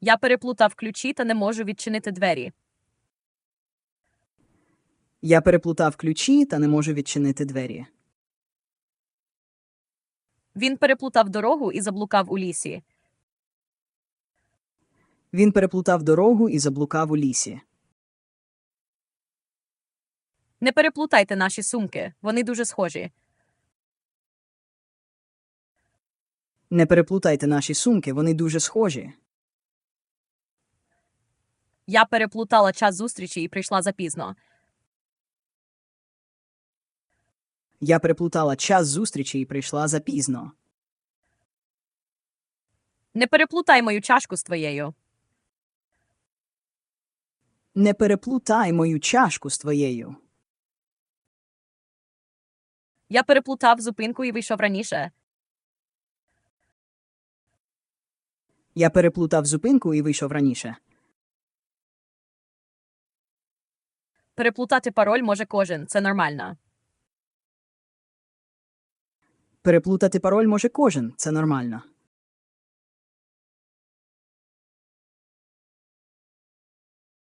Я переплутав ключі та не можу відчинити двері. Я переплутав ключі та не можу відчинити двері. Він переплутав дорогу і заблукав у лісі. Він переплутав дорогу і заблукав у лісі. Не переплутайте наші сумки, вони дуже схожі. Не переплутайте наші сумки, вони дуже схожі. Я переплутала час зустрічі і прийшла запізно. Я переплутала час зустрічі і прийшла запізно. Не переплутай мою чашку з твоєю. Не переплутай мою чашку з твоєю. Я переплутав зупинку і вийшов раніше. Я переплутав зупинку і вийшов раніше. Переплутати пароль може кожен, це нормально. Переплутати пароль може кожен, це нормально.